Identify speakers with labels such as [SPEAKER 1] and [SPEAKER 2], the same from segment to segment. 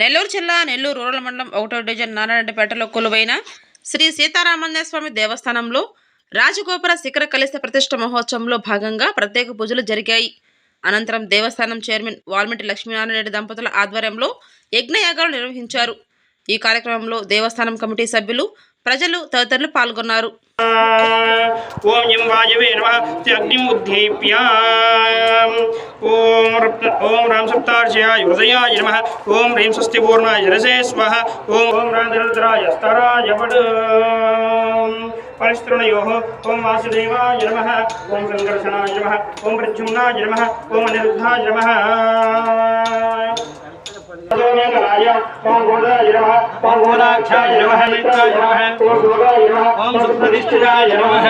[SPEAKER 1] నెల్లూరు జిల్లా నెల్లూరు రూరల్ మండలం ఒకటో డివిజన్ నారాయణపేటలో కొలువైన శ్రీ సీతారామాంజనేయ స్వామి దేవస్థానంలో రాజగోపుర శిఖర కలిస ప్రతిష్ట మహోత్సవంలో భాగంగా ప్రత్యేక పూజలు జరిగాయి. అనంతరం దేవస్థానం చైర్మన్ వాల్మిటి లక్ష్మీనారాయణ రెడ్డి దంపతుల ఆధ్వర్యంలో యజ్ఞయాగాలు నిర్వహించారు. ఈ కార్యక్రమంలో దేవస్థానం కమిటీ సభ్యులు ప్రజలు తదితరులు పాల్గొన్నారు.
[SPEAKER 2] ఓం ఓం రామ ఓం సప్తార్షయాయ హృదయాయ నమ ఓం హ్రీం స్వస్తి పూర్ణాయ రసే స్వహ ఓం ఓం రాంధ్రరుద్రాయ స్తరాయ వడ్ పరిస్తృణయో ఓం వాసుదేవాయ నమ ఓం సంకర్షణాయ నమ ఓం ప్రద్యుమ్నాయ నమ ఓం అనిరుద్ధాయ నమ पांगोदाय नमः पांगोदाक्षाय नमः मित्राय नमः ओम भोगाय नमः ओम सुप्रतिष्ठिताय नमः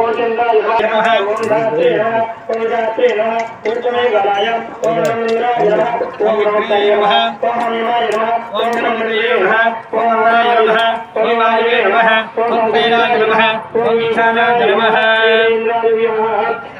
[SPEAKER 2] ओम चंदाय नमः ओम धात्रे नमः ओम जात्रे नमः ओम चमेगलाय ओम रंगराय नमः ओम विक्रिय नमः ओम हनुमाय नमः ओम रंगरिय नमः ओम अमराय नमः ओम वायवे नमः ओम वेदाय नमः ओम ईशानाय नमः इंद्राय नमः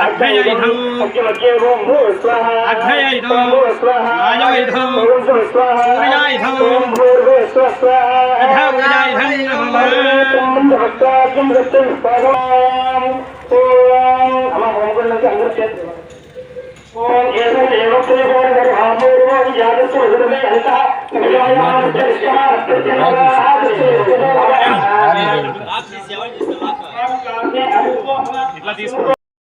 [SPEAKER 2] ముఖ్యముద్రయ లక్ష్మీ వంశాయ చత్వారి ఓం ఏదో దేవ ఇట్లా తీసుకో